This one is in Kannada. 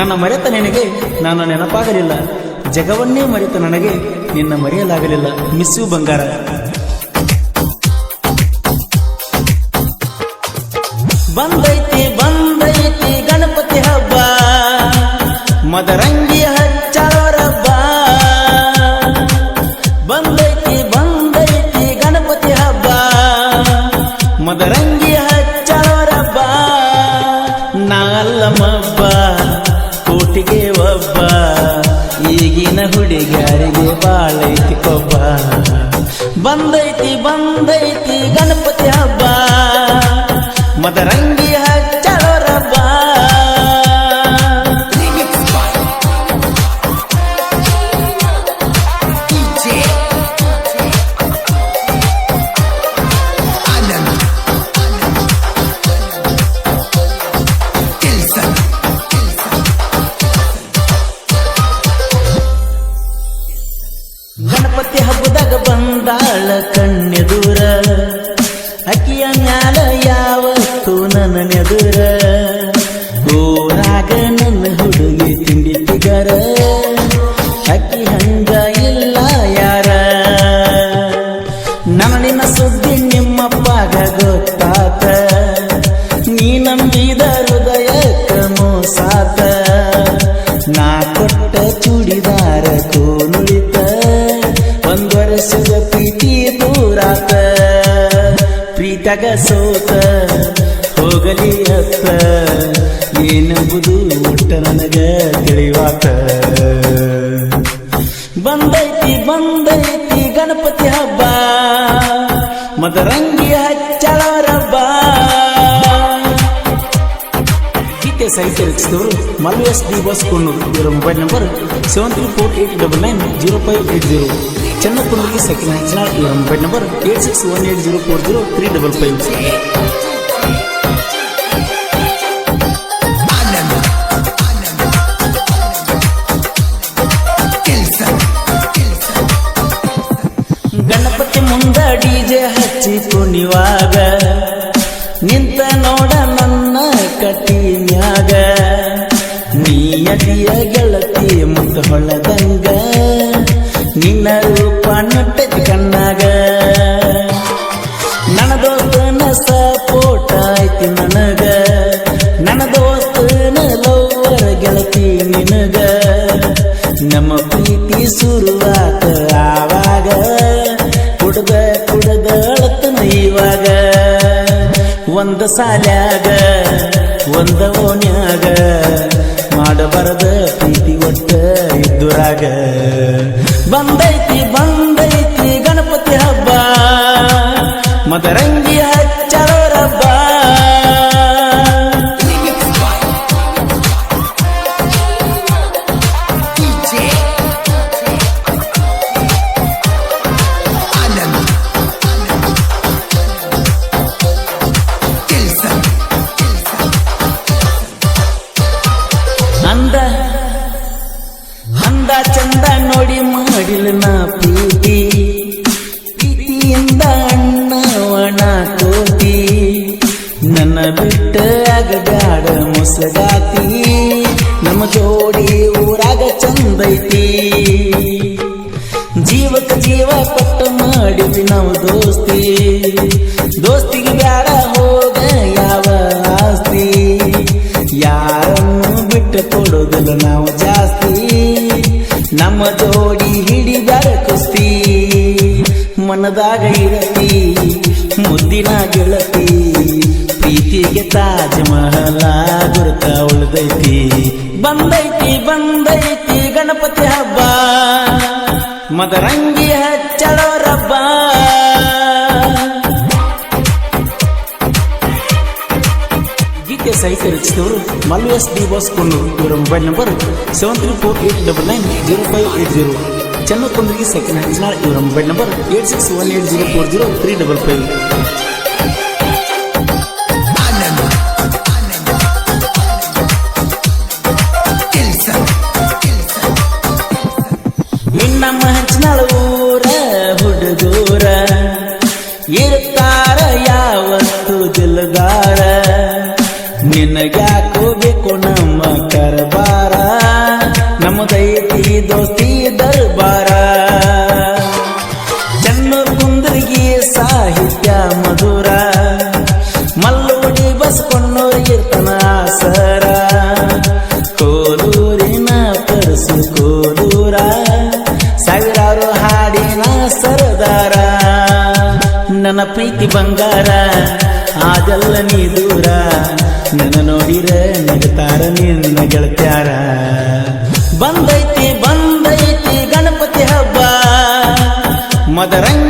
ನನ್ನ ಮರೆತ ನಿನಗೆ ನಾನು ನೆನಪಾಗಲಿಲ್ಲ. ಜಗವನ್ನೇ ಮರೆತ ನನಗೆ ನಿನ್ನ ಮರೆಯಲಾಗಲಿಲ್ಲ. ಮಿಸ್ಸು ಬಂಗಾರ. ಬಂದೈತಿ ಬಂದೈತಿ ಗಣಪತಿ ಹಬ್ಬ. ಮದರಂಗಿ ಹಚ್ಚಾರಬ್ಬ ಬಂದೈತಿ ಬಂದೈತಿ ಗಣಪತಿ ಹಬ್ಬ. ಮದರಂಗಿ ಈಗಿನ ಹುಡುಗಿಯರಿಗೆ ಬಾಳೈತಿ ಕೊಬ್ಬ. ಬಂದೈತಿ ಬಂದೈತಿ ಗಣಪತಿ ಹಬ್ಬ. ಮದರಂಗಿ ಗಣಪತಿ ಹಬ್ಬದಾಗ ಬಂದಾಳ ಕಣ್ಣೆದುರ. ಅಕ್ಕಿಯ ಮ್ಯಾಲ ಯಾವತ್ತು ನನ್ನ ನೆದುರ. ಊರಾಗ ನನ್ನ ಹುಡುಗಿ ತಿಂಡಿ ತಿಗರ. ವರ್ಷದ ಪ್ರೀತಿ ದೂರಾತ ಪ್ರೀತಗ ಸೋತ ಹೋಗಲಿ ಅತ್ತ ಏನೆಂಬುದು ಒಟ್ಟ ನನಗ ತಿಳಿವಾತ. ಬಂದೈತಿ ಬಂದೈತಿ ಗಣಪತಿ ಹಬ್ಬ, ಮದರಂಗಿ ಹಚ್ಚಳಾರಬ್ಬ ಗೀತೆ ಸಾಹಿತ್ಯ ರಚಿಸಿದವರು Mallu S D Boss Konnur ಇವರ mobile number seven three four eight double nine zero five eight zero. ಚನ್ನಪ್ಪನೂರಿಗೆ second ಹೆಚ್ಚಿನ mobile number eight six one eight zero four zero three double five Ganapati ಮುಂದ ಡಿಜೆ ಹಚ್ಚಿ ಕುಣಿವಾಗ ನಿಂತ ನೋಡ ನನ್ನ ಕಟ್ಟಿ ಮ್ಯಾಗ ನೀಯತಿಯ ಗೆಳತಿ ಮುತ್ತ ಹೊಳದಂಗ ಒಂದ ಸಾಲ್ಯಾಗ ಒಂದ ಓಣ್ಯಾಗ. ಮಾಡಬಾರದ ಪ್ರೀತಿ ಒಟ್ಟ ಇದ್ದುರಾಗ. ಬಂದೈತಿ ಬಂದೈತಿ ಗಣಪತಿ ಹಬ್ಬ. ಮದರಂಗಿ ಚಂದ ನೋಡಿ ಮಾಡಿಲ್ಲ ನಾ ಪ್ರೀತಿ. ಪ್ರೀತಿಯಿಂದ ಅಣ್ಣವಣ ಕೋತಿ. ನನ್ನ ಬಿಟ್ಟ ಆಗಬ್ಯಾಡ ಮುಸಗಾತಿ. ನಮ್ಮ ಜೋಡಿ ಊರಾಗ ಚಂದೈತಿ ಜೀವಕ್ಕೆ ಜೀವ ಪಟ್ಟ ಮಾಡಿದ್ವಿ ನಾವು ದೋಸ್ತಿ. ದೋಸ್ತಿಗೆ ಬ್ಯಾಡ ನಮ್ಮ ಜೋಡಿ ಕುಸ್ತಿ. ಮನದಾಗ ಇರತಿ ಮುದ್ದಿನ ಗೆಳತಿ. ಪ್ರೀತಿಗೆ ತಾಜ್ ಮಹಲ ಗುರುತ ಉಳಿದೈತಿ. ಬಂದೈತಿ ಬಂದೈತಿ ಗಣಪತಿ ಹಬ್ಬ. ಮದರಂಗಿ ಹಚ್ಚಳೋರಬ್ಬ ಗೀತೆ ಸಾಹಿತ್ಯ ರಚಿಸಿದವರು ಡಿ ಬಾಸ್ ಕೊಣ್ಣೂರು ಇವರ mobile number seven three four eight double nine zero five eight zero ಚನ್ನಕೊಂದಿಗೆ second Hanchanal ಇವರ mobile number eight six one eight zero four zero three double five ಹೋಗಬೇಕು ನಮ್ಮ ಕರಬಾರ ನಮ್ಮದೈತಿ ದೋಸ್ತಿ ದರ್ಬಾರ. ಜನ್ಮ ಕುಂದ್ರಿಗೆ ಸಾಹಿತ್ಯ ಮಧುರ, ಮಲ್ಲೋಡಿ ಬಸ್ಕೊಂಡೋರಿಗಿರ್ತನ ಸರ ಕೋಲೂರಿನ ಪರಸು ಕೋಲೂರ, ಸಾವಿರಾರು ಹಾಡಿನ ಸರದಾರ. ನನ್ನ ಪ್ರೀತಿ ಬಂಗಾರ, ಆದಲ್ಲ ನೀ ದೂರ. ನನ್ನ ನೋಡಿರ ನಗತಾರ ನಿನ್ನ ಗೆಳತ್ಯಾರ. ಬಂದೈತಿ ಬಂದೈತಿ ಗಣಪತಿ ಹಬ್ಬ. ಮದರಂಗಿ